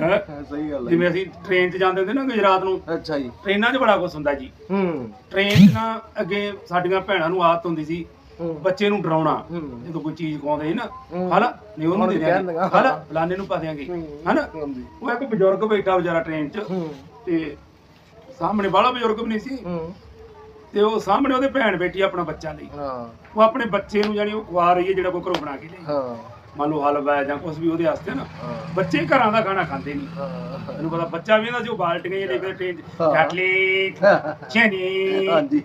ਹੈਂ? ਸਹੀ ਗੱਲ ਹੈ ਜਿਵੇਂ ਅਸੀਂ ਟ੍ਰੇਨ 'ਚ ਜਾਂਦੇ ਹੁੰਦੇ ਨਾ ਗੁਜਰਾਤ ਨੂੰ ਅੱਛਾ ਜੀ। ਟ੍ਰੇਨਾਂ 'ਚ ਬੜਾ ਕੁਝ ਹੁੰਦਾ ਜੀ। ਹੂੰ। ਟ੍ਰੇਨ 'ਚ ਨਾ ਅੱਗੇ ਸਾਡੀਆਂ ਭੈਣਾਂ ਨੂੰ ਆਦਤ ਹੁੰਦੀ ਸੀ ਹੂੰ। ਬੱਚੇ ਨੂੰ ਡਰਾਉਣਾ। ਹੂੰ। ਜਦੋਂ ਕੋਈ ਚੀਜ਼ ਖਵਾਉਂਦੇ ਸੀ ਨਾ ਹੂੰ। ਹਾਲਾ ਨਹੀਂ ਉਹਨੂੰ ਦੇ ਕਹਿਣ ਦਿਆਂਗੇ। ਲੱਗਾ, ਹਾਲਾ। ਫਲਾਣੇ ਨੂੰ ਪਾ ਦਿਆਂਗੇ। ਹੂੰ। ਹਨਾ ਹਾਂਜੀ। ਉਹ ਇੱਕ ਬਜ਼ੁਰਗ ਬੈਠਾ ਵਿਚਾਰਾ ਟ੍ਰੇਨ 'ਚ ਹੂੰ। ਤੇ ਸਾਹਮਣੇ ਬਾਹਲਾ ਬਜ਼ੁਰਗ ਵੀ ਨਹੀਂ ਸੀ। ਹੂੰ। ਤੇ ਉਹ ਸਾਹਮਣੇ ਉਹਦੇ ਭੈਣ ਬੈਠੀ ਆ ਆਪਣਾ ਬੱਚਾ ਲਈ। ਹਾਂ। ਉਹ ਆਪਣੇ ਬੱਚੇ ਨੂੰ ਜਾਨੀ ਉਹ ਖਵਾ ਰਹੀ ਹੈ ਜਿਹੜਾ ਕੋਈ ਘਰੋਂ ਬਣਾ ਕੇ ਲਈ ਹਾਂ। ਮੰਨ ਲਓ ਹਲਵਾ ਹੈ ਜਾਂ ਕੁਝ ਵੀ ਉਹਦੇ ਵਾਸਤੇ ਨਾ ਬੱਚੇ ਘਰਾਂ ਦਾ ਖਾਣਾ ਖਾਂਦੇ ਨਹੀਂ। ਤੈਨੂੰ ਪਤਾ ਬੱਚਾ ਵੀ ਨਾ ਜੋ ਬਾਲਟੀਆਂ ਲੈ ਕੇ ਟ੍ਰੇਨ 'ਚ ਹਾਂ। ਕਟਲੇਟ ਚਨੀ ਹਾਂਜੀ।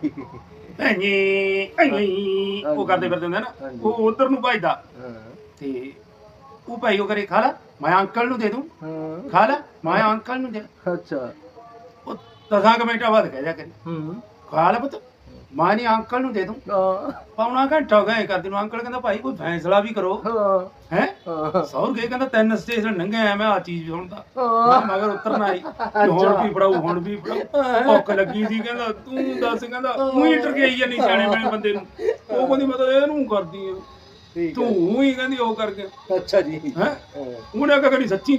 ਐਨੀ ਐਨੀ ਉਹ ਕਰਦੇ ਫਿਰਦੇ ਹੁੰਦੇ ਨਾ। ਉਹ ਉਧਰ ਨੂੰ ਭਜਦਾ। ਤੇ ਉਹ ਭਾਈ ਉਹ ਕਰੇ ਖਾ ਲਾ ਮੈਂ ਅੰਕਲ ਨੂੰ ਦੇ ਦੂੰ। ਖਾ ਲਾ ਮੈਂ ਅੰਕਲ ਨੂੰ ਦੇ ਅੱਛਾ। ਉਹ ਦਸਾਂ ਕੁ ਮਿੰਟਾਂ ਬਾਅਦ ਕਹਿ ਜਾ ਕਰੇ। ਹੂੰ। ਖਾ ਲਾ ਪੁੱਤ। ਮੈਂ ਨਹੀਂ ਅੰਕਲ ਨੂੰ ਦੇ ਦੂੰ। ਹਾਂ। ਪੌਣਾ ਘੰਟਾ ਹੋ ਗਿਆ ਇਹ ਕਰਦੇ ਨੂੰ। ਅੰਕਲ ਕਹਿੰਦਾ ਭਾਈ ਕੋਈ ਫੈਸਲਾ ਵੀ ਕਰੋ। ਹਾਂ। ਹੈ? ਹਾਂ। ਸੌਰ ਗਏ ਕਹਿੰਦਾ ਤਿੰਨ ਸਟੇਸ਼ਨ ਲੰਘੇ ਆ ਮੈਂ ਆ ਚੀਜ਼ ਸੁਣਦਾ ਹਾਂ। ਮੈਂ ਮਗਰ ਉਤਰਨਾ ਆਈ। ਤੇ ਹੁਣ ਵੀ ਫੜਾਉ ਹੁਣ ਵੀ ਫੜਾਉ ਭੁੱਖ ਲੱਗੀ ਸੀ ਕਹਿੰਦਾ ਤੂੰ ਦੱਸ ਕਹਿੰਦਾ ਤੂੰ ਹੀ। ਗਈ ਨਹੀਂ ਸਿਆਣੇ ਬਣੇ ਬੰਦੇ ਨੂੰ। ਉਹ ਕਹਿੰਦੀ ਮੈਂ ਤਾਂ ਇਹਨੂੰ ਕਰਦੀ ਆ। ਠੀਕ ਤੂੰ ਹੈ। ਹੀ ਕਹਿੰਦੀ ਉਹ ਕਰਕੇ। ਜੀ। ਅੱਛਾ ਜੀ। ਹੈ? ਹਾਂ। ਉਹਨੇ ਆਖਿਆ ਕਦੀ ਸੱਚੀ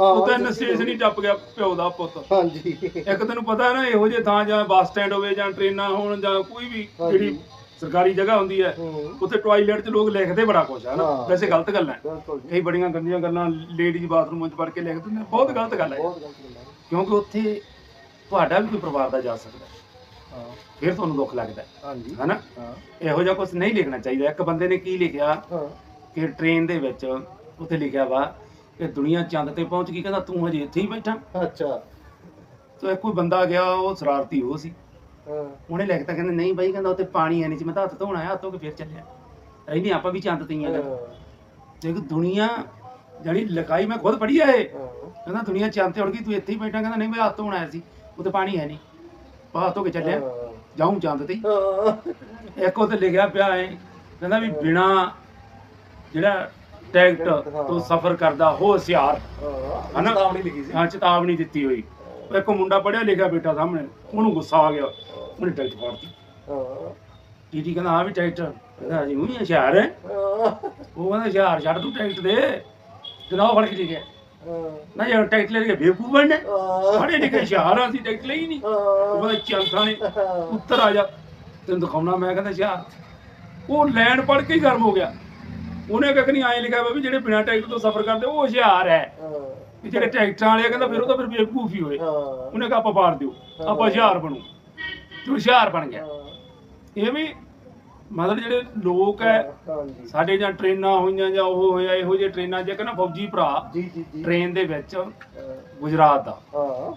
ਹਾਂ, ਉਹ ਤਿੰਨ ਸੱਚੀ ਸਟੇਸ਼ਨ ਹੀ ਟੱਪ ਗਿਆ ਪਿਓ ਦਾ ਪੁੱਤ। ਹਾਂਜੀ। ਇੱਕ ਤੈਨੂੰ ਪਤਾ ਨਾ ਇਹੋ ਜਿਹੇ ਥਾਂ ਜਾਂ ਬੱਸ ਸਟੈਂਡ ਹੋਵੇ ਜਾਂ ਟ੍ਰੇਨਾਂ ਹੋਣ ਜਾਂ ਕੋਈ ਵੀ ਹਾਂਜੀ। ਜਿਹੜੀ ਸਰਕਾਰੀ ਜਗ੍ਹਾ ਹੁੰਦੀ ਹੈ ਹੂੰ। ਉੱਥੇ ਟਾਇਲਟ 'ਚ ਲੋਕ ਲਿਖਦੇ ਬੜਾ ਕੁਝ ਹੈ ਨਾ। ਹਾਂ। ਵੈਸੇ ਗਲਤ ਗੱਲ ਹੈ। ਬਿਲਕੁਲ ਜੀ। ਕਈ ਬੜੀਆਂ ਗੰਦੀਆਂ ਗੱਲਾਂ ਲੇਡੀਜ਼ ਬਾਥਰੂਮ 'ਚ ਵੜ ਕੇ ਲਿਖ ਦਿੰਦੇ ਨੇ ਬਹੁਤ ਗਲਤ ਗੱਲ ਹੈ। ਬਹੁਤ ਗਲਤ ਗੱਲ ਹੈ। ਕਿਉਂਕਿ ਉੱਥੇ ਤੁਹਾਡਾ ਵੀ ਕੋਈ ਪਰਿਵਾਰ ਦਾ ਜਾ ਸਕਦਾ ਹੈ। ਹਾਂ। ਫਿਰ ਤੁਹਾਨੂੰ ਦੁੱਖ ਲੱਗਦਾ ਹੈ। ਹਾਂਜੀ। ਹੈਨਾ? ਹਾਂ। ਇਹੋ ਜਿਹਾ ਕੁਝ ਨਹੀਂ ਲਿਖਣਾ ਚਾਹੀਦਾ। ਇੱਕ ਬੰਦੇ ਨੇ ਕੀ ਲਿਖਿਆ? ਹਾਂ। ਕਿ ਟ੍ਰੇਨ ਦੇ ਵਿੱਚ ਉੱਥੇ ਲਿਖਿਆ ਵਾ ਕਿ ਦੁਨੀਆ ਚੰਦ ਤੇ ਪਹੁੰਚ ਗਈ। ਕਹਿੰਦਾ ਤੂੰ ਹਜੇ ਇੱਥੇ ਹੀ ਬੈਠਾ। ਅੱਛਾ। ਤੇ ਇੱਕ ਕੋਈ ਬੰਦਾ ਗਿਆ ਉਹ ਸ਼ਰਾਰਤੀ ਉਹ ਸੀ। ਹਾਂ। ਉਹਨੇ ਲਿਖਤਾ ਕਹਿੰਦਾ ਨਹੀਂ ਬਾਈ ਕਹਿੰਦਾ ਉੱਥੇ ਪਾਣੀ ਹੈ ਨਹੀਂ ਸੀ। ਮੈਂ ਤਾਂ ਹੱਥ ਧੋਣਾ ਆ ਹੱਥ ਧੋ ਕੇ ਫਿਰ ਚੱਲਿਆ। ਨਹੀਂ ਆਪਾਂ ਵੀ ਚੰਦ ਤੇ ਹੀ ਆ। ਦੇਖ ਦੁਨੀਆ ਜਿਹੜੀ ਲਿਖਾਈ ਮੈਂ ਖੁਦ ਪੜ੍ਹੀ ਆ ਇਹ। ਹਾਂ। ਕਹਿੰਦਾ ਦੁਨੀਆ ਚੰਦ ਤੇ ਉੜ ਗਈ ਤੂੰ ਇੱਥੇ ਹੀ ਬੈਠਾ। ਕਹਿੰਦਾ ਨਹੀਂ ਮੈਂ ਹੱਥ ਧੋਣਾ ਆਇਆ ਸੀ। ਉੱਥੇ ਪਾਣੀ ਹੈ ਨਹੀਂ। ਹੱਥ ਧੋ ਕੇ ਚੱਲਿਆ। ਜਾਉਂ ਚੰਦ ਤੇ। ਹੀ। ਹਾਂ ਇੱਕ ਉੱਤੇ ਲਿਖਿਆ ਪਿਆ ਹੈ ਕਹਿੰਦਾ ਵੀ ਬਿਨਾ ਜਿਹੜਾ ਟਿਕਟ ਤੋਂ ਸਫ਼ਰ ਕਰਦਾ ਹੋ ਹੁਸ਼ਿਆਰ ਹਾਂ। ਹਨਾ? ਚੇਤਾਵਨੀ ਲਿਖੀ ਸੀ। ਹਾਂ ਚੇਤਾਵਨੀ ਦਿੱਤੀ ਹੋਈ। ਇੱਕ ਮੁੰਡਾ ਪੜਿਆ ਲਿਖਿਆ ਬੈਠਾ ਸਾਹਮਣੇ ਉਹਨੂੰ ਗੁੱਸਾ ਆ ਗਿਆ। ਉਹਨੇ ਟਿਕਟ ਫਾੜਤੀ। ਹਾਂ। ਟੀਟੀ ਕਹਿੰਦਾ ਆ ਵੀ ਟਿਕਟ ਕਹਿੰਦਾ ਜੀ ਉਹੀ ਹੁਸ਼ਿਆਰ ਹੈ ਹਾਂ। ਉਹ ਕਹਿੰਦਾ ਹੁਸ਼ਿਆਰ ਛੱਡ ਤੂੰ ਟਿਕਟ ਦੇ। ਜਨਾਬ ਫੜ ਕੇ ਲਿਖਿਆ ਨਾ ਯਾਰ ਟਿਕਟ ਲੈ ਕੇ ਬੇਵਕੂਫ ਬਣਨੇ ਲਿਖੇ ਹੁਸ਼ਿਆਰ ਆ ਸੀ ਟਿਕਟ ਲਈ ਨਹੀਂ। ਉਹ ਕਹਿੰਦਾ ਚੱਲ ਥਾਣੇ ਉੱਤਰ ਆ ਜਾ। ਤੈਨੂੰ ਦਿਖਾਉਣਾ ਮੈਂ ਕਹਿੰਦਾ ਸ਼ਾਹ ਉਹ ਲੈਣ ਪੜ ਕੇ ਹੀ ਗਰਮ ਹੋ ਗਿਆ। ਉਹਨੇ ਕਿਹਾ ਕਿ ਨਹੀਂ ਐਂ ਲਿਖਿਆ ਵਾ ਜਿਹੜੇ ਬਿਨਾਂ ਟਿਕਟ ਤੋਂ ਸਫ਼ਰ ਕਰਦੇ ਉਹ ਹੁਸ਼ਿਆਰ ਹੈ। ਵੀ ਜਿਹੜੇ ਟਿਕਟਾਂ ਵਾਲੇ ਕਹਿੰਦਾ ਫਿਰ ਉਹ ਤਾਂ ਫਿਰ ਬੇਵਕੂਫ ਹੀ ਹੋਏ। ਉਹਨੇ ਕਿਹਾ ਆਪਾਂ ਪਾੜ ਦਿਓ। ਆਪਾਂ ਹੁਸ਼ਿਆਰ ਬਣੂ। ਤੇ ਹੁਸ਼ਿਆਰ ਬਣ ਗਿਆ। ਇਹ ਵੀ ਮਤਲਬ ਜਿਹੜੇ ਲੋਕ ਹੈ ਹਾਂਜੀ। ਸਾਡੇ ਜਾਂ ਟ੍ਰੇਨਾਂ ਹੋਈਆਂ ਜਾਂ ਉਹ ਹੋਇਆ ਇਹੋ ਜਿਹੇ ਟ੍ਰੇਨਾਂ ਜੇ ਕਹਿੰਦਾ ਫੌਜੀ ਭਰਾ ਜੀ ਜੀ ਜੀ। ਟ੍ਰੇਨ ਦੇ ਵਿੱਚ ਗੁਜਰਾਤ ਦਾ। ਹਾਂ।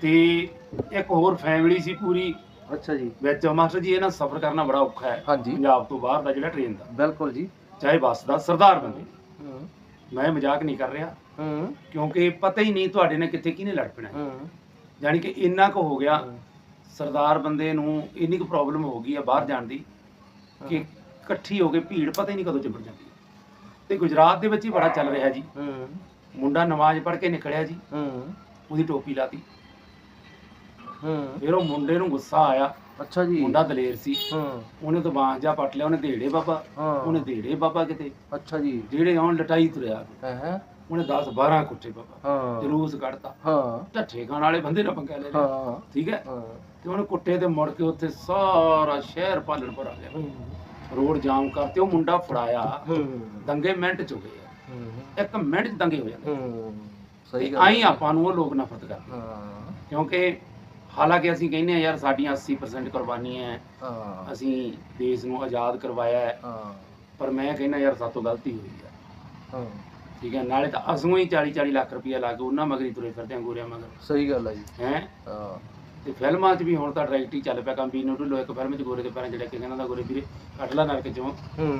ਤੇ ਇੱਕ ਹੋਰ ਫੈਮਿਲੀ ਸੀ ਪੂਰੀ। ਅੱਛਾ ਜੀ। ਵਿੱਚ ਮਾਸਟਰ ਜੀ ਇਹ ਨਾ ਸਫ਼ਰ ਕਰਨਾ ਬੜਾ ਔਖਾ ਹੈ। ਹਾਂਜੀ। ਪੰਜਾਬ ਤੋਂ ਬਾਹਰ ਦਾ ਜਿਹੜਾ ਟ੍ਰੇਨ ਦਾ। ਬਿਲਕੁਲ ਜੀ। ਚਾਹੇ ਬੱਸ ਦਾ ਸਰਦਾਰ ਬੰਦੇ। ਹੂੰ। ਮੈਂ ਮਜ਼ਾਕ ਨਹੀਂ ਕਰ ਰਿਹਾ। ਹੂੰ। ਕਿਉਂਕਿ ਪਤਾ ਹੀ ਨਹੀਂ ਤੁਹਾਡੇ ਨਾਲ ਕਿੱਥੇ ਕਿਹਨੇ ਲੜ ਪੈਣਾ। ਹੈ। ਹੂੰ ਯਾਨੀ ਕਿ ਇੰਨਾ ਕੁ ਹੋ ਗਿਆ ਸਰਦਾਰ ਬੰਦੇ ਨੂੰ ਇੰਨੀ ਕੁ ਪ੍ਰੋਬਲਮ ਹੋ ਗਈ ਆ ਬਾਹਰ ਜਾਣ ਦੀ। ਕਿ ਇਕੱਠੀ ਹੋ ਕੇ ਭੀੜ ਪਤਾ ਹੀ ਨਹੀਂ ਕਦੋਂ ਚਿੰਬੜ ਜਾਂਦੀ ਤੇ ਗੁਜਰਾਤ ਦੇ ਵਿੱਚ ਹੀ ਬੜਾ ਚੱਲ ਰਿਹਾ ਜੀ। ਹੂੰ। ਮੁੰਡਾ ਨਮਾਜ਼ ਪੜ੍ਹ ਕੇ ਨਿਕਲਿਆ ਜੀ। ਹੂੰ। ਉਹਦੀ ਟੋਪੀ ਲਾਤੀ। ਹੂੰ। ਫਿਰ ਉਹ ਮੁੰਡੇ ਨੂੰ ਗੁੱਸਾ ਆਇਆ। ਅੱਛਾ ਜੀ। ਮੁੰਡਾ ਦਲੇਰ ਸੀ। ਹੂੰ। ਉਹਨੇ ਤਾਂ ਬਾਂਹ ਜਾ ਪੱਟ ਲਿਆ। ਉਹਨੇ ਦੇੜੇ ਬਾਬਾ। ਹਾਂ। ਉਹਨੇ ਦੇੜੇ ਬਾਬਾ ਕਿਤੇ। ਅੱਛਾ ਜੀ। ਜਿਹੜੇ ਆਉਣ ਲਟਾਈ ਤੁਰਿਆ। ਹੈ ਹੈ। ਉਹਨੇ 10 12 ਕੁੱਟੇ ਬਾਬਾ ਹਾਂ। ਜਲੂਸ ਕੱਢਤਾ। ਹਾਂ। ਢੱਠੇ ਖਾਣ ਵਾਲੇ ਬੰਦੇ ਨਾਲ ਪੰਗਾ ਲੈ ਲਿਆ ਹਾਂ। ਠੀਕ ਹੈ? ਤੇ ਉਹਨੇ ਕੁੱਟੇ ਤੇ ਮੁੜ ਕੇ ਉੱਥੇ ਸਾਰਾ ਸ਼ਹਿਰ ਪਾਲਣ ਪਰ ਆ ਗਿਆ। ਰੋਡ ਜਾਮ ਕਰਤੇ ਉਹ ਮੁੰਡਾ ਫੜਾਇਆ। ਦੰਗੇ ਮਿੰਟ ਚ ਹੋ ਗਏ ਇੱਕ ਮਿੰਟ ਚ ਦੰਗੇ ਹੋ ਜਾਂਦੇ ਸਹੀ ਗੱਲ ਆਈ ਆਪਾਂ ਨੂੰ ਉਹ ਲੋਕ ਨਫ਼ਰਤ ਕਰਦੇ ਹਾਂ। ਕਿਉਂਕਿ ਹਾਲਾਂਕਿ ਅਸੀਂ ਕਹਿੰਦੇ ਆ ਯਾਰ ਸਾਡੀਆਂ 80% ਕੁਰਬਾਨੀ ਹੈ ਹਾਂ। ਅਸੀਂ ਦੇਸ਼ ਨੂੰ ਆਜ਼ਾਦ ਕਰਵਾਇਆ ਹੈ ਹਾਂ। ਪਰ ਮੈਂ ਕਹਿੰਦਾ ਯਾਰ ਸਾਤੋਂ ਗਲਤੀ ਹੋਈ ਹੈ ਹਾਂ। ਠੀਕ ਹੈ ਨਾਲੇ ਤਾਂ ਅਸੂੰ ਹੀ 40 40 ਲੱਖ ਰੁਪਇਆ ਲਾ ਕੇ ਉਹਨਾਂ ਮਗਰੀ ਤੁਰੇ ਫਿਰਦੇ ਆ ਗੋਰਿਆਂ ਮਗਰ। ਸਹੀ ਗੱਲ ਹੈ ਜੀ। ਹੈ? ਹਾਂ। ਤੇ ਫਿਲਮਾਂ 'ਚ ਵੀ ਹੁਣ ਤਾਂ ਡਾਇਰੈਕਟ ਹੀ ਚੱਲ ਪਿਆ ਕੰਮ ਬੀਨੋ ਢਿੱਲੋਂ ਇੱਕ ਫਿਲਮ 'ਚ ਗੋਰੇ ਦੇ ਪੈਰਾਂ 'ਚ ਲੈ ਕੇ ਕਹਿੰਦਾ ਦਾ ਗੋਰੇ ਵੀਰੇ ਕੱਢ ਲੈ ਨਰਕ 'ਚੋਂ। ਹੂੰ।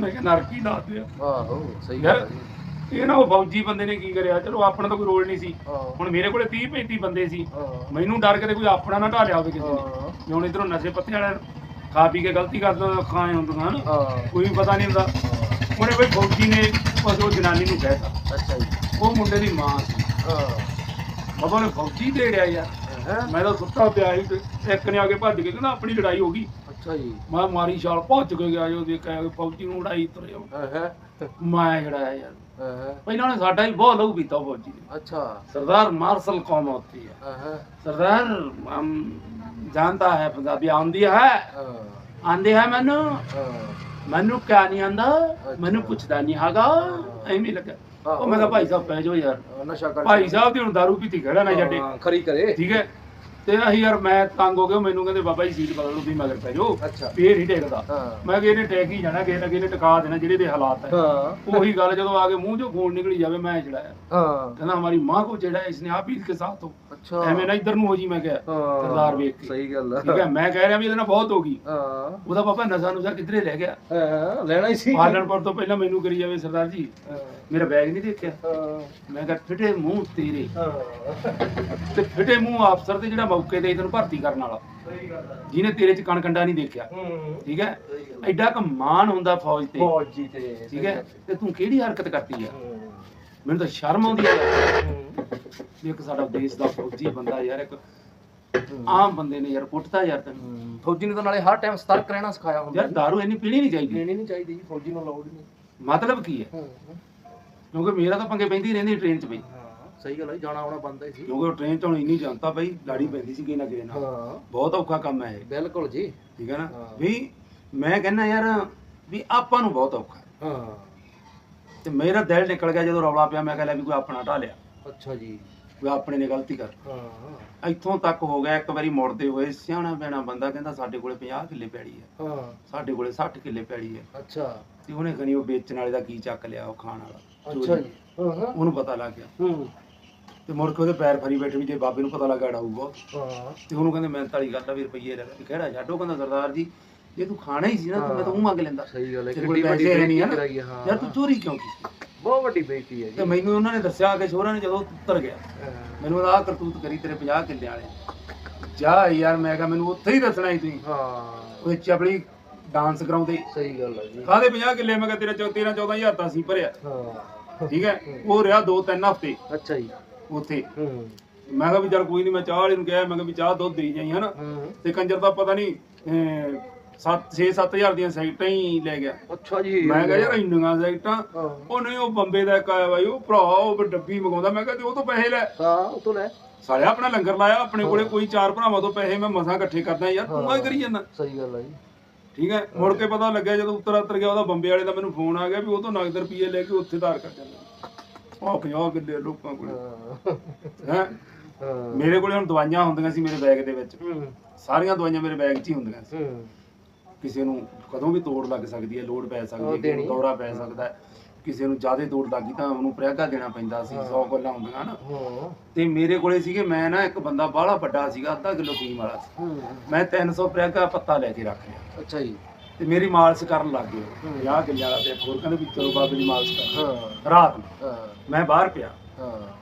ਮੈਂ ਕਿਹਾ ਨਰਕ ਹੀ ਦਿਆ ਆਹੋ ਸਹੀ ਗੱਲ ਹੈ ਜੀ। ਇਹ ਨਾ ਉਹ ਫੌਜੀ ਬੰਦੇ ਨੇ ਕੀ ਕਰਿਆ ਚਲੋ ਆਪਣਾ ਤਾਂ ਕੋਈ ਰੋਲ ਨਹੀਂ ਸੀ। ਹਾਂ। ਹੁਣ ਮੇਰੇ ਕੋਲੇ 30 35 ਬੰਦੇ ਸੀ। ਹਾਂ। ਮੈਨੂੰ ਡਰ ਕੇ ਤੇ ਕੋਈ ਆਪਣਾ ਨਾ ਢਾਲਿਆ ਹੋਵੇ ਕਿਸੇ ਨੇ। ਹਾਂ। ਹੁਣ ਇਧਰੋਂ ਨਸ਼ੇ ਪੱਤੇ ਵਾਲਾ ਖਾ ਪੀ ਕੇ ਗਲਤੀ ਕਰਦਾ ਐ ਹੁੰਦੀਆਂ ਹਨ। ਹਾਂ। ਕੋਈ ਪਤਾ ਨਹੀਂ ਹੁੰਦਾ। ਉਹਨੇ ਬਈ ਫੌਜੀ ਨੇ ਉਹ ਜਨਾਨੀ ਨੂੰ ਕਹਿਤਾ। ਅੱਛਾ ਜੀ। ਉਹ ਮੁੰਡੇ ਦੀ ਮਾਂ ਸੀ। ਹਾਂ। ਬਾਬਾ ਨੇ ਫੌਜੀ ਦੇੜਿਆ ਯਾਰ। ਮੈਂ ਤਾਂ ਸੁੱਤਾ ਪਿਆ ਸੀ ਤੇ ਇੱਕ ਨੇ ਆ ਕੇ ਭੱਜ ਕੇ ਕਹਿੰਦਾ ਆਪਣੀ ਲੜਾਈ ਹੋ ਗਈ। ਅੱਛਾ ਜੀ। ਮੈਂ ਮਾਰੀ ਛਾਲ ਭੱਜ ਕੇ ਗਿਆ ਜੋ ਦੇਖਿਆ ਫੌਜੀ ਨੂੰ ਲੜਾਈ ਤੁਰਿਆ। ਮੈਂ ਜਿਹੜਾ ਯਾਰ। ਪਹਿਲਾਂ ਉਹਨੇ ਸਾਡਾ ਹੀ ਬਹੁਤ ਲਹੂ ਪੀਤਾ ਫੌਜੀ ਨੇ। ਅੱਛਾ। ਸਰਦਾਰ ਮਾਰਸ਼ਲ ਕੌਮ ਹੋਤੀ ਹੈ? ਸਰਦਾਰ ਜਾਣਦਾ ਹੈ ਪੰਜਾਬੀ ਆਉਂਦੀ ਹੈ। ਆਂਦੇ ਹੈ ਮੈਨੂੰ। ਮੈਨੂੰ ਕਿਆ ਨਹੀਂ ਆਂਦਾ ਮੈਨੂੰ ਪੁੱਛਦਾ ਨਹੀਂ ਹੈਗਾ। ਐਵੇਂ ਲੱਗਾ। ਉਹ ਮੈਂ ਕਿਹਾ ਭਾਈ ਸਾਹਿਬ ਪੈ ਜਾਓ ਯਾਰ। ਨਸ਼ਾ ਕਰ ਭਾਈ ਸਾਹਿਬ ਦੀ ਹੁਣ दारू ਪੀਤੀ ਖੜਾ ਨਾ ਛੱਡੇ ਖਰੀ ਕਰੇ। ਠੀਕ ਹੈ। ਤੇ ਅਸੀਂ ਯਾਰ ਮੈਂ ਤੰਗ ਹੋ ਗਿਆ ਮੈਨੂੰ ਕਹਿੰਦੇ ਬਾਬਾ ਜੀ ਸੀਟ ਬਦਲ ਲਓ ਵੀ ਮਗਰ ਪੈ ਜਾਓ। ਫੇਰ ਹੀ ਟੇਕਦਾ। ਮੈਂ ਕਿਹਾ ਇਹਨੇ ਟੈਕ ਹੀ ਜਾਣਾ ਕਿਸੇ ਨਾ ਕਿਸੇ ਨੇ ਟਿਕਾ ਦੇਣਾ ਜਿਹੜੇ ਦੇ ਹਾਲਾਤ ਹੈ। ਉਹੀ ਗੱਲ ਜਦੋਂ ਆ ਕੇ ਮੂੰਹ ਚੋਂ ਖੂਨ ਨਿਕਲੀ ਜਾਵੇ ਮੈਂ ਚੜਾਇਆ। ਕਹਿੰਦਾ ਹਮਾਰੀ ਮਾਂ ਕੋ ਜਿਹੜਾ ਇਸਨੇ ਆਪ ਹੀ ਇਸਕੇ ਸਾਥ ਹੋ। ਅੱਛਾ। ਐਵੇਂ ਨਾ ਇੱਧਰ ਨੂੰ ਹੋ ਜੀ ਮੈਂ ਕਿਹਾ ਹਾਂ ਸਰਦਾਰ ਵੇਖ ਕੇ। ਸਹੀ ਗੱਲ ਠੀਕ ਹੈ ਮੈਂ ਕਹਿ ਰਿਹਾ ਵੀ ਇਹਦੇ ਨਾਲ ਬਹੁਤ ਹੋ ਗਈ। ਹਾਂ। ਉਹਦਾ ਪਾਪਾ ਨਸ਼ਾ ਨੁਸ਼ਾ ਕਿੱਧਰੇ ਲੈ ਗਿਆ? ਹਾਂ ਲੈਣਾ ਹੀ ਸੀ। ਪਾਲਣਪੁਰ ਤੋਂ ਪਹਿਲਾਂ ਮੈਨੂੰ ਕਰੀ ਜਾਵੇ ਸਰਦਾਰ ਜੀ। ਹਾਂ। ਮੇਰਾ ਬੈਗ ਨਹੀਂ ਦੇਖਿਆ। ਹਾਂ। ਮੈਂ ਕਿਹਾ ਫਿੱਟੇ ਮੂੰਹ ਤੇਰੇ। ਹਾਂ। ਤੇ ਫਿੱਟੇ ਮੂੰਹ ਅਫਸਰ ਤੇ ਜਿਹੜਾ ਮੌਕੇ ਤੇ ਤੈਨੂੰ ਭਰਤੀ ਕਰਨ ਵਾਲਾ। ਸਹੀ ਗੱਲ ਜਿਹਨੇ ਤੇਰੇ ਚ ਕਣਕੰਡਾ ਨਹੀਂ ਦੇਖਿਆ। ਹੂੰ ਠੀਕ ਹੈ ਐਡਾ ਕ ਮਾਣ ਹੁੰਦਾ ਫੌਜ ਤੇ। ਫੌਜੀ ਤੇ। ਠੀਕ ਹੈ ਤੇ ਤੂੰ ਕਿਹੜੀ ਹਰਕਤ ਕਰਤੀ ਆ? ਹੂੰ। ਮੈਨੂੰ ਤਾਂ ਸ਼ਰਮ ਆਉਂਦੀ ਆ। ਯਾਰ। ਹੂੰ। ਵੀ ਇੱਕ ਸਾਡਾ ਦੇਸ਼ ਦਾ ਫੌਜੀ ਬੰਦਾ ਯਾਰ ਇੱਕ। ਆਮ ਬੰਦੇ ਨੇ ਯਾਰ ਕੁੱਟਦਾ ਯਾਰ ਤੈਨੂੰ। ਫੌਜੀ ਨੇ ਤਾਂ ਨਾਲੇ ਹਰ ਟਾਈਮ ਸਤਰਕ ਰਹਿਣਾ ਸਿਖਾਇਆ ਹੁੰਦਾ। ਯਾਰ ਦਾਰੂ ਇੰਨੀ ਪੀਣੀ ਨਹੀਂ ਚਾਹੀਦੀ। ਲੈਣੀ ਨਹੀਂ ਚਾਹੀਦੀ ਜੀ, ਫੌਜੀ ਨੂੰ ਲੋੜ ਨਹੀਂ। ਮਤਲਬ ਕੀ ਹੈ? ਕਿਉਂਕਿ ਮੇਰਾ ਤਾਂ ਪੰਗੇ ਪੈਂਦੀ ਰਹਿੰਦੀ ਟ੍ਰੇਨ 'ਚ ਬਈ। ਸਹੀ ਗੱਲ ਹੈ ਜਾਣਾ ਆਉਣਾ ਬੰਦਾ ਹੀ ਸੀ। ਕਿਉਂਕਿ ਉਹ ਟ੍ਰੇਨ 'ਚ ਹੁਣ ਇੰਨੀ ਜਨਤਾ ਬਈ ਲਾੜੀ ਪੈਂਦੀ ਸੀ ਕਿ ਨਾ ਕਿਸੇ ਨਾਲ ਹਾਂ। ਬਹੁਤ ਔਖਾ ਕੰਮ ਹੈ ਇਹ। ਬਿਲਕੁਲ ਜੀ। ਠੀਕ ਹੈ ਨਾ। ਵੀ ਮੈਂ ਕਹਿੰਦਾ ਯਾਰ ਵੀ ਆਪਾਂ ਨੂੰ ਬਹੁਤ ਔਖਾ ਹੈ। ਹਾਂ। ਤੇ ਮੇਰਾ ਦਿਲ ਨਿਕਲ ਗਿਆ ਜਦੋਂ ਰੌਲਾ ਪਿਆ ਮੈਂ ਕਹਿੰਦਾ ਵੀ ਕੋਈ ਆਪਣਾ ਢਾ ਲਿਆ। ਅੱਛਾ ਜੀ। ਵੀ ਆਪਣੇ ਨੇ ਗਲਤੀ ਕਰ ਹਾਂ। ਇੱਥੋਂ ਤੱਕ ਹੋ ਗਿਆ ਇੱਕ ਵਾਰੀ ਮੁੜਦੇ ਹੋਏ ਸਿਆਣਾ ਬੈਣਾ ਬੰਦਾ ਕਹਿੰਦਾ ਸਾਡੇ ਕੋਲੇ 50 ਕਿੱਲੇ ਪੈੜੀ ਹੈ ਹਾਂ। ਸਾਡੇ ਕੋਲੇ 60 ਕਿੱਲੇ ਪੈੜੀ ਹੈ ਅੱਛਾ। ਤੇ ਉਹਨੇ ਖਣੀ ਉਹ ਵੇਚਣ ਵਾਲੇ ਦਾ ਕੀ ਚੱਕ ਲਿਆ ਉਹ ਖਾਣ ਵਾਲਾ ਅੱਛਾ ਜੀ। ਹਾਂ ਹਾਂ। ਉਹਨੂੰ ਪਤਾ ਲੱਗ ਗਿਆ। ਹੂੰ। ਤੇ ਮੁੜ ਕੇ ਉਹਦੇ ਪੈਰ ਫਰੀ ਬੈਠੇ ਵੀ ਜੇ ਬਾਬੇ ਨੂੰ ਪਤਾ ਲੱਗਾ ਅੜਾਊਗਾ ਹਾਂ। ਤੇ ਉਹਨੂੰ ਕਹਿੰਦੇ ਮੈਂ ਤਾਲੀ ਗੱਲ ਆ ਵੀ ਰੁਪਈਏ ਲੈ ਵੀ ਕਿਹੜਾ ਛੱਡੋ ਕਹਿੰਦਾ ਸਰਦਾਰ ਜੀ ਜੇ ਤੂੰ ਖਾਣਾ ਹੀ ਸੀ ਨਾ ਤਾਂ ਮੈਂ ਤਾਂ ਉਹ ਮੰਗ ਲੈਂਦਾ। ਸਹੀ ਗੱਲ ਹੈ। ਕੋਲ ਵੱਡੀ ਨਹੀਂ ਹਾਂ। ਯਾਰ ਤੂੰ ਚੋਰੀ ਕਿਉਂ ਕੀਤੀ? ਬਹੁਤ ਵੱਡੀ ਬੇਇੱਜ਼ਤੀ ਹੈ ਤੇ ਜੀ ਮੈਨੂੰ ਉਹਨਾਂ ਨੇ ਦੱਸਿਆ ਕਿ ਸ਼ੋਹਰਾ ਨੇ ਜਦੋਂ ਉੱਤਰ ਗਿਆ ਹਾਂ। ਮੈਨੂੰ ਆਹ ਕਰਤੂਤ ਕਰੀ ਤੇਰੇ 50 ਕਿੱਲੇ ਵਾਲੇ। ਜਾ ਯਾਰ ਮੈਂ ਕਿਹਾ ਮੈਨੂੰ ਉੱਥੇ ਹੀ ਦੱਸਣਾ ਸੀ ਤੁਸੀਂ। ਹਾਂ। ਉਹ ਚਪੜੀ ਡਾਂਸ ਕਰਾਉਂਦੇ। ਸਹੀ ਗੱਲ ਹੈ ਜੀ। ਕਾਹਦੇ 50 ਕਿੱਲੇ? ਮੈਂ ਕਿਹਾ ਤੇਰਾ 13 14000 ਤਾਂ ਸੀ ਭਰਿਆ। ਹਾਂ। ਠੀਕ ਹੈ? ਉਹ ਰਿਹਾ 2-3 ਹਫ਼ਤੇ। ਅੱਛਾ ਜੀ। ਉੱਥੇ। ਹੂੰ। ਮੈਂ ਕਿਹਾ ਵੀ ਚੱਲ ਕੋਈ ਨਹੀਂ ਮੈਂ ਚਾਹ ਵਾਲੇ ਨੂੰ ਕਿਹਾ ਮੈਂ ਕਿਹਾ ਵੀ ਚਾਹ ਦੁੱਧ ਦੇਈ ਜਾਈ ਹਨਾ? ਹੂੰ। ਤੇ ਕੰਜਰ ਦਾ ਪਤਾ ਨਹੀਂ 7 6-7000 ਦੀਆਂ ਸਾਈਟਾਂ ਹੀ ਲੈ ਗਿਆ। ਅੱਛਾ ਜੀ। ਮੈਂ ਕਿਹਾ ਯਾਰ ਇੰਨੀਆਂ ਸਾਈਟਾਂ ਉਹ ਨਹੀਂ ਉਹ ਬੰਬੇ ਦਾ ਇੱਕ ਆਇਆ ਬਾਈ ਉਹ ਭਰਾ ਉਹ ਡੱਬੀ ਮੰਗਾਉਂਦਾ। ਮੈਂ ਕਿਹਾ ਤੇ ਉਹ ਤੋਂ ਪੈਸੇ ਲੈ। ਹਾਂ ਉਹ ਤੋਂ ਲੈ। ਸਾਲਿਆ ਆਪਣਾ ਲੰਗਰ ਲਾਇਆ ਆਪਣੇ ਕੋਲੇ ਕੋਈ ਚਾਰ ਭਰਾਵਾਂ ਤੋਂ ਪੈਸੇ ਮੈਂ ਮਸਾਂ ਇਕੱਠੇ ਕਰਦਾ ਯਾਰ ਤੂੰ ਆ ਕਰੀ ਜਾਂਦਾ। ਸਹੀ ਗੱਲ ਹੈ ਜੀ। ਠੀਕ ਹੈ? ਮੁੜ ਕੇ ਪਤਾ ਲੱਗਿਆ ਜਦੋਂ ਉੱਤਰ ਉੱਤਰ ਗਿਆ ਉਹਦਾ ਬੰਬੇ ਵਾਲੇ ਦਾ ਮੈਨੂੰ ਫੋਨ ਆ ਗਿਆ ਵੀ ਉਹ ਤੋਂ ਨਗਦ ਰੁਪਏ ਲੈ ਕੇ ਉੱਥੇ ਧਾਰ ਕਰ ਜਾਂਦਾ ਉਹ 50 ਕਿੱਲੇ ਲੋਕਾਂ ਕੋਲੇ। ਹਾਂ। ਮੇਰੇ ਕੋਲੇ ਹੁਣ ਦਵਾਈਆਂ ਹੁੰਦੀਆਂ ਸੀ ਮੇਰੇ ਬੈਗ ਦੇ ਵਿੱਚ। ਸਾਰੀਆਂ ਦਵਾਈਆਂ ਮੇਰੇ ਬੈਗ 'ਚ ਹੀ ਹੁੰਦੀਆਂ ਸੀ। ਕਿਸੇ ਨੂੰ ਕਦੋਂ ਵੀ ਤੋੜ ਲੱਗ ਸਕਦੀ ਹੈ ਲੋਡ ਪੈ ਸਕਦੀ ਹਾਂ, ਕਿਸੇ। ਨੂੰ ਦੌਰਾ ਪੈ ਸਕਦਾ ਹੈ। ਕਿਸੇ ਨੂੰ ਜ਼ਿਆਦਾ ਤੋੜ ਲੱਗੀ ਤਾਂ ਉਹਨੂੰ ਪ੍ਰੈਗਾ ਦੇਣਾ ਪੈਂਦਾ ਸੀ 100 ਗੱਲਾਂ ਹੁੰਦੀਆਂ ਨਾ। ਤੇ ਮੇਰੇ ਕੋਲੇ ਸੀਗੇ ਮੈਂ ਨਾ ਇੱਕ ਬੰਦਾ ਬਾਹਲਾ ਵੱਡਾ ਸੀਗਾ ਅੱਧਾ ਕਿਲੋ ਫੀਮ ਵਾਲਾ ਸੀ। ਮੈਂ 300 ਪ੍ਰੈਗਾ ਪੱਤਾ ਲੈ ਕੇ ਰੱਖ ਲਿਆ। ਅੱਛਾ ਜੀ। ਤੇ ਮੇਰੀ ਮਾਲਸ਼ ਕਰਨ ਲੱਗ ਗਏ। ਹੂੰ। 50 ਕਿੱਲੇ ਵਾਲਾ ਤੇ ਹੋਰ ਕਹਿੰਦੇ ਵੀ ਚਲੋ ਬਾਬੇ ਦੀ ਮਾਲਸ਼ ਕਰ। ਰਾਤ ਨੂੰ ਮੈਂ ਬਾਹਰ ਪਿਆ।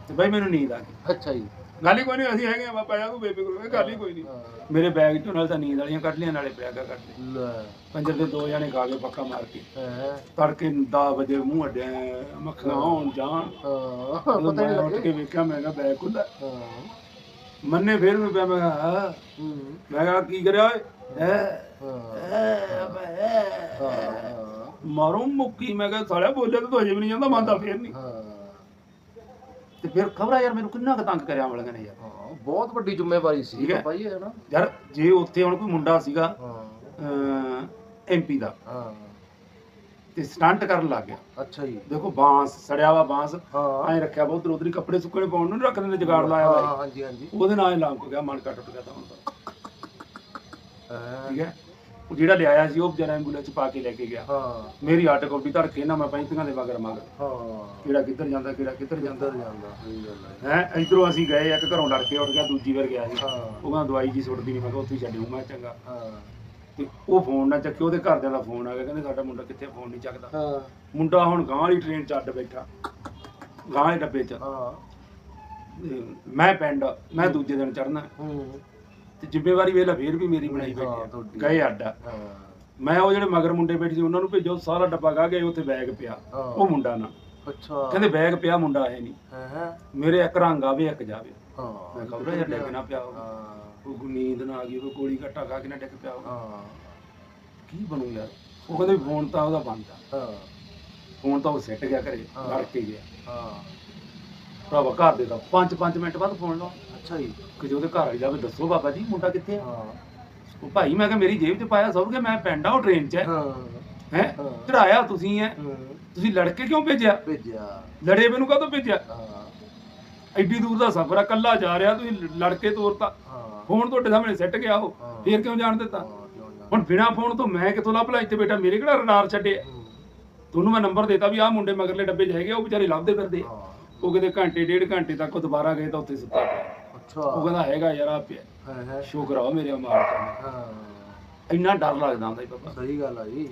ਤੇ ਬਈ ਮੈਨੂੰ ਨੀਂਦ ਆ ਗਈ। ਅੱਛਾ ਜੀ। ਗੱਲ ਹੀ ਕੋਈ ਨਹੀਂ ਅਸੀਂ ਹੈਗੇ ਆ ਬਾਬਾ ਜੀ ਤੂੰ ਬੇਬੀ ਕੋਲ ਗੱਲ ਹੀ ਕੋਈ ਨਹੀਂ ਮੇਰੇ ਬੈਗ ਚੋਂ ਨਾਲ ਤਾਂ ਨੀਂਦ ਵਾਲੀਆਂ ਕੱਢ ਲਿਆ ਨਾਲੇ ਪ੍ਰੈਗਾ ਕੱਢ ਲਈ ਲੈ। ਪੰਜਰ ਦੇ ਦੋ ਜਣੇ ਖਾ ਕੇ ਪੱਕਾ ਮਾਰ ਕੇ। ਹੈ। ਤੜਕੇ 10 ਵਜੇ ਮੂੰਹ ਅੱਡਿਆ ਮੱਖੀਆਂ ਆਉਣ ਜਾਣ। ਹਾਂ ਪਤਾ ਨਹੀਂ ਲੱਗਿਆ ਕੇ ਵੇਖਿਆ ਮੈਂ ਕਿਹਾ ਬੈਗ ਖੁੱਲਾ ਹਾਂ। ਮੰਨੇ ਫੇਰ ਵੀ ਪਿਆ ਮੈਂ ਕਿਹਾ ਹਾਂ। ਮੈਂ ਕਿਹਾ ਕੀ ਕਰਿਆ ਓਏ? ਹੈ? ਹਾਂ। ਮਾਰੋ ਮੁੱਕੀ ਮੈਂ ਕਿਹਾ ਸਾਲਿਆ ਬੋਲਿਆ ਤਾਂ ਤੂੰ ਵੀ ਨਹੀਂ ਜਾਂਦਾ ਮੰਨਦਾ ਫੇਰ ਨਹੀਂ ਹਾਂ। ਤੇ ਫਿਰ ਖਬਰਾਂ ਯਾਰ ਮੈਨੂੰ ਕਿੰਨਾ ਕੁ ਤੰਗ ਕਰਿਆ ਵਾਲੀਆਂ ਨੇ ਯਾਰ। ਹਾਂ ਬਹੁਤ ਵੱਡੀ ਜ਼ਿੰਮੇਵਾਰੀ ਸੀ ਠੀਕ ਹੈ। ਪਾਪਾ ਜੀ ਹੈ ਨਾ? ਯਾਰ ਜੇ ਉੱਥੇ ਹੁਣ ਕੋਈ ਮੁੰਡਾ ਸੀਗਾ ਹਾਂ। ਐਮਪੀ ਦਾ ਹਾਂ। ਤੇ ਸਟੰਟ ਕਰਨ ਲੱਗ ਗਿਆ। ਅੱਛਾ ਜੀ। ਦੇਖੋ ਬਾਂਸ ਸੜਿਆ ਵਾ ਬਾਂਸ ਹਾਂ। ਐਂ ਰੱਖਿਆ ਵਾ ਉਧਰ ਉਧਰ ਕੱਪੜੇ ਸੁੱਕਣੇ ਪਾਉਣ ਨੂੰ ਨੀ ਰੱਖ ਦਿੰਦੇ ਜਗਾੜ ਲਾਇਆ ਵਾ ਹਾਂ ਹਾਂਜੀ ਹਾਂਜੀ। ਉਹਦੇ ਨਾਲ ਹੀ ਲੰਕ ਗਿਆ ਮਨ ਕੱਟ ਟੁੱਟ ਗਿਆ ਤਾਂ ਹੁਣ ਤਾਂ। ਠੀਕ ਹੈ? ਉਹ ਜਿਹੜਾ ਲਿਆਇਆ ਸੀ ਉਹ ਵਿਚਾਰਾ ਐਂਬੂਲੈਂਸ 'ਚ ਪਾ ਕੇ ਲੈ ਕੇ ਗਿਆ। ਹਾਂ। ਮੇਰੀ ਆਟ ਕੋਪੀ ਧੜਕੇ ਨਾ ਮੈਂ ਪੈਂਤੀਆਂ ਦੇ ਮਗਰ ਮਗਰ। ਹਾਂ। ਕਿਹੜਾ ਕਿੱਧਰ ਜਾਂਦਾ ਕਿਹੜਾ ਕਿੱਧਰ ਜਾਂਦਾ। ਜਾਂਦਾ ਸਹੀ ਗੱਲ ਹੈ। ਹੈ ਇਧਰੋਂ ਅਸੀਂ ਗਏ ਇੱਕ ਘਰੋਂ ਲੜ ਕੇ ਉੱਠ ਗਿਆ ਦੂਜੀ ਵਾਰ ਗਿਆ ਸੀ। ਹਾਂ। ਉਹ ਕਹਿੰਦਾ ਦਵਾਈ ਜੀ ਸੁੱਟਦੀ ਨਹੀਂ ਮੈਂ ਕਿਹਾ ਉੱਥੇ ਹੀ ਛੱਡਿਓ ਮੈਂ ਚੰਗਾ। ਹਾਂ। ਤੇ ਉਹ ਫੋਨ ਨਾ ਚੱਕਿਓ ਉਹਦੇ ਘਰਦਿਆਂ ਦਾ ਫੋਨ ਆ ਗਿਆ। ਕਹਿੰਦੇ ਸਾਡਾ ਮੁੰਡਾ ਕਿੱਥੇ ਫੋਨ ਨਹੀਂ ਚੱਕਦਾ। ਹਾਂ। ਮੁੰਡਾ ਹੁਣ ਗਾਂ ਵਾਲੀ ਟ੍ਰੇਨ 'ਚ ਅੱਡ ਬੈਠਾ। ਗਾਂ ਵਾਲੇ ਡੱਬੇ 'ਚ। ਹਾਂ। ਮੈਂ ਪਿੰਡ ਮੈਂ ਦੂਜੇ ਦਿਨ ਚੜਨਾ ਹੂੰ। ਤੇ ਜ਼ਿੰਮੇਵਾਰੀ ਵੇਲਾ ਫੇਰ ਵੀ ਮੇਰੀ ਬਣਾਈ ਹਾਂ, ਬੈਠੀ ਆ। ਤੁਹਾਡੀ। ਗਏ ਅੱਡ। ਹਾਂ। ਮੈਂ ਉਹ ਜਿਹੜੇ ਮਗਰ ਮੁੰਡੇ ਬੈਠੇ ਸੀ ਉਹਨਾਂ ਨੂੰ ਭੇਜੋ ਸਾਰਾ ਡੱਬਾ ਗਾ ਗਏ ਉੱਥੇ ਬੈਗ ਪਿਆ। ਹਾਂ। ਉਹ ਮੁੰਡਾ ਨਾ। ਅੱਛਾ। ਕਹਿੰਦੇ ਬੈਗ ਪਿਆ ਮੁੰਡਾ ਆਇਆ ਨਹੀਂ। ਹੈ ਮੇਰੇ ਇੱਕ ਰੰਗ ਆਵੇ ਇੱਕ ਜਾਵੇ। ਹਾਂ ਮੈਂ ਖਬਰ ਜਾਂ ਡਿੱਗ ਨਾ ਪਿਆ ਹੋਵੇ। ਹਾਂ। ਉਹ ਨੀਂਦ ਨਾ ਆ ਗਈ ਉਹ ਗੋਲੀ ਘੱਟਾ ਖਾ ਕੇ ਨਾ ਡਿੱਗ ਪਿਆ ਹੋਵੇ। ਹਾਂ। ਕੀ ਬਣੂ ਯਾਰ? ਉਹ ਕਹਿੰਦੇ ਵੀ ਫੋਨ ਤਾਂ ਉਹਦਾ ਬੰਦ ਆ ਹਾਂ। ਫੋਨ ਤਾਂ ਉਹ ਸੈੱਟ ਗਿਆ ਘਰੇ ਹਾਂ। ਲੜ ਕੇ ਗਿਆ। ਹਾਂ। ਭਰਾਵਾ ਘਰ ਦੇ ਦਾ 5-5 ਮਿੰਟ ਬਾਅਦ ਫੋਨ ਲਾ ਅੱਛਾ ਜੀ। ਕਿ ਉਹਦੇ ਘਰ ਵਾਲੀ ਜਾਵੇ ਦੱਸੋ ਬਾਬਾ ਜੀ ਮੁੰਡਾ ਕਿੱਥੇ ਆ? ਹਾਂ। ਉਹ ਭਾਈ ਮੈਂ ਕਿਹਾ ਮੇਰੀ ਜੇਬ 'ਚ ਪਾਇਆ ਸਭ ਕੇ ਮੈਂ ਪਿੰਡ ਉਹ ਟ੍ਰੇਨ 'ਚ ਹੈ। ਹਾਂ। ਹੈ? ਹਾਂ। ਚੜਾਇਆ ਤੁਸੀਂ ਹੈ ਹੂੰ। ਤੁਸੀਂ ਲੜਕੇ ਕਿਉਂ ਭੇਜਿਆ? ਭੇਜਿਆ। ਲੜੇ ਮੈਨੂੰ ਕਾਹਤੋਂ ਭੇਜਿਆ? ਹਾਂ। ਐਡੀ ਦੂਰ ਦਾ ਸਫ਼ਰ ਆ ਕੱਲਾ ਜਾ ਰਿਹਾ ਤੁਸੀਂ ਲ- ਲੜ ਕੇ ਤੋਰਤਾ। ਹਾਂ। ਫੋਨ ਤੁਹਾਡੇ ਸਾਹਮਣੇ ਸੈੱਟ ਗਿਆ ਉਹ। ਹਾਂ। ਫੇਰ ਕਿਉਂ ਜਾਣ ਦਿੱਤਾ? ਹਾਂ, ਕਿਉਂ ਨਾ? ਹੁਣ ਬਿਨਾ ਫੋਨ ਤੋਂ ਮੈਂ ਕਿੱਥੋਂ ਲੱਭ ਲਾ ਇੱਥੇ ਬੇਟਾ ਮੇਰੇ ਕਿਹੜਾ ਰਡਾਰ ਛੱਡਿਆ ਹੂੰ, ਤੁਹਾਨੂੰ ਮੈਂ ਨੰਬਰ ਦੇਤਾ ਵੀ ਆਹ ਮੁੰਡੇ ਮਗਰਲੇ ਡੱਬੇ 'ਚ ਹੈਗੇ ਆ, ਉਹ ਵਿਚਾਰੇ ਲੱਭਦੇ ਫਿਰਦੇ ਆ। ਹਾਂ। ਉਹ ਕਿਤੇ ਘੰਟੇ ਡੇਢ ਘੰਟੇ ਤੱਕ ਉਹ ਦੁਬਾਰਾ ਗਏ ਤਾਂ ਉੱਥੇ ਸੁੱਤਾ ਪਿਆ। ਅੱਛਾ। ਉਹ ਕਹਿੰਦਾ ਹੈਗਾ ਯਾਰ ਆ ਪਿਆ। ਹੈ ਹੈ। ਸ਼ੁਕਰ ਆ ਮੇਰੇ ਮਾਲਕ ਹਾਂ। ਦਾ ਇੰਨਾ ਡਰ ਲੱਗਦਾ ਹੁੰਦਾ ਸੀ ਬਾਬਾ। ਸਹੀ ਗੱਲ ਆ ਜੀ।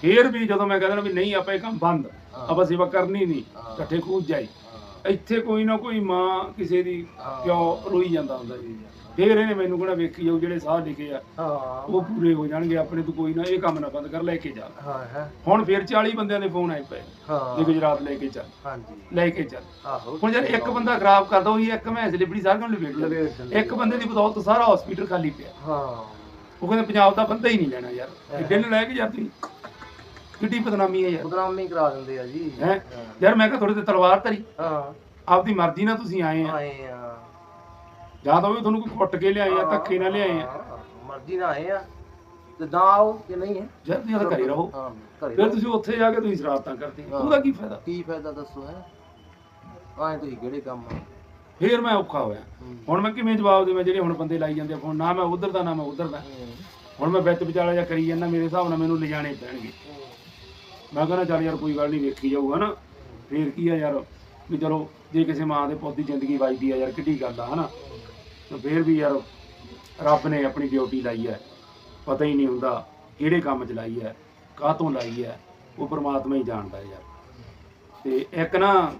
ਫੇਰ ਵੀ ਜਦੋਂ ਮੈਂ ਕਹਿੰਦਾ ਵੀ ਨਹੀਂ ਆਪਾਂ ਇਹ ਕੰਮ ਬੰਦ। ਹਾਂ। ਆਪਾਂ ਸੇਵਾ ਕਰਨੀ ਨਹੀਂ ਹਾਂ। ਇਕੱਠੇ ਕੂਦ ਜਾਈ। ਹਾਂ। ਇੱਥੇ ਕੋਈ ਨਾ ਕੋਈ ਮਾਂ ਕਿਸੇ ਦੀ ਹਾਂ। ਪਿਓ ਰੋਈ ਜਾਂਦਾ ਹੁੰਦਾ ਸੀ ਫੇਰ ਇਹਨੇ ਮੈਨੂੰ ਕਿਹੜਾ ਵੇਖੀ ਜਾਊ ਜਿਹੜੇ ਸਾਹ ਲਿਖੇ ਆ ਹਾਂ। ਉਹ ਪੂਰੇ ਹੋ ਜਾਣਗੇ ਆਪਣੇ ਤੋਂ ਕੋਈ ਨਾ ਇਹ ਕੰਮ ਨਾ ਬੰਦ ਕਰ ਲੈ ਕੇ ਜਾ। ਹਾਂ ਹੈ। ਹੁਣ ਫੇਰ 40 ਬੰਦਿਆਂ ਦੇ ਫੋਨ ਆਏ ਪਏ। ਹਾਂ। ਵੀ ਗੁਜਰਾਤ ਲੈ ਕੇ ਚੱਲ। ਹਾਂਜੀ। ਲੈ ਕੇ ਚੱਲ। ਆਹੋ ਹੁਣ ਯਾਰ ਇੱਕ ਬੰਦਾ ਖਰਾਬ ਕਰਦਾ ਉਹੀ ਇੱਕ ਮੈਂ ਸੈਲਿਬ੍ਰਿਟੀ ਸਾਰਿਆਂ ਨੂੰ ਲਵੇਟ। ਇੱਕ ਬੰਦੇ ਦੀ ਬਦੌਲਤ ਸਾਰਾ ਹਸਪੀਟਲ ਖਾਲੀ ਪਿਆ। ਹਾਂ। ਉਹ ਕਹਿੰਦੇ ਪੰਜਾਬ ਦਾ ਬੰਦਾ ਹੀ ਨਹੀਂ ਲੈਣਾ ਯਾਰ। ਕਿੱਡੇ ਨੂੰ ਲੈ ਕੇ ਯਾਰ ਤੁਸੀਂ। ਕਿੱਡੀ ਬਦਨਾਮੀ ਹੈ ਯਾਰ। ਬਦਨਾਮੀ ਕਰਾ ਦਿੰਦੇ ਆ ਜੀ। ਹੈ? ਯਾਰ ਮੈਂ ਕਿਹਾ ਤੁਹਾਡੇ ਤੇ ਤਲਵਾਰ ਧਰੀ। ਹਾਂ। ਆਪਦੀ ਮਰਜ਼ੀ ਨਾਲ ਤੁਸੀਂ ਆਏ ਆ। ਆਏ ਆ। ਜਾਂ ਤਾਂ ਉਹ ਤੁਹਾਨੂੰ ਕੋਈ ਕੁੱਟ ਕੇ ਲਿਆਏ ਆ ਧੱਕੇ ਨਾਲ ਲਿਆਏ ਆ। ਮਰਜ਼ੀ ਨਾਲ ਆਏ ਆ। ਤੇ ਨਾ ਆਓ ਕਿ ਨਹੀਂ ਹੈ। ਯਾਰ ਤੁਸੀਂ ਤਾਂ ਘਰੇ ਰਹੋ। ਹਾਂ ਘਰੇ ਫਿਰ। ਤੁਸੀਂ ਉੱਥੇ ਜਾ ਕੇ ਤੁਸੀਂ ਸ਼ਰਾਰਤਾਂ ਕਰਦੇ। ਹਾਂ। ਉਹਦਾ ਕੀ ਫਾਇਦਾ? ਕੀ ਫਾਇਦਾ ਦੱਸੋ ਹੈ। ਆਏ ਤੁਸੀਂ ਕਿਹੜੇ ਕੰਮ ਆ? ਫੇਰ ਮੈਂ ਔਖਾ ਹੋਇਆ। ਹੂੰ। ਹੁਣ ਮੈਂ ਕਿਵੇਂ ਜਵਾਬ ਦੇਵਾਂ? ਜਿਹੜੇ ਹੁਣ ਬੰਦੇ ਲਾਈ ਜਾਂਦੇ ਆ ਫੋਨ ਨਾ ਮੈਂ ਉਧਰ ਦਾ ਨਾ ਮੈਂ ਉਧਰ ਦਾ। ਹੁਣ ਮੈਂ ਵਿੱਚ ਵਿਚਾਲਾ ਜਾਂ ਕਰੀ ਜਾਂਦਾ ਮੇਰੇ ਹਿਸਾਬ ਨਾਲ ਮੈਨੂੰ ਲਿਜਾਣੇ ਪੈਣਗੇ। ਮੈਂ ਕਹਿੰਦਾ ਚੱਲ ਯਾਰ ਕੋਈ ਗੱਲ ਨਹੀਂ ਵੇਖੀ ਜਾਊਗਾ ਨਾ। ਫੇਰ ਕੀ ਆ ਯਾਰ ਵੀ ਚਲੋ ਜੇ ਕਿਸੇ ਮਾਂ ਦੇ ਪੁੱਤ ਦੀ ਜ਼ਿੰਦਗੀ ਵੱਜਦੀ ਆ ਯਾਰ ਕਿੱਡੀ ਗੱਲ ਆ ਹਨਾ? ਤੇ ਫੇਰ ਵੀ ਯਾਰ ਰੱਬ ਨੇ ਆਪਣੀ ਡਿਊਟੀ ਲਾਈ ਹੈ। ਪਤਾ ਹੀ ਨਹੀਂ ਹੁੰਦਾ ਕਿਹੜੇ ਕੰਮ 'ਚ ਲਾਈ ਹੈ, ਕਾਹਤੋਂ ਲਾਈ ਹੈ, ਉਹ ਪਰਮਾਤਮਾ ਹੀ ਜਾਣਦਾ ਯਾਰ। ਤੇ ਇੱਕ ਨਾ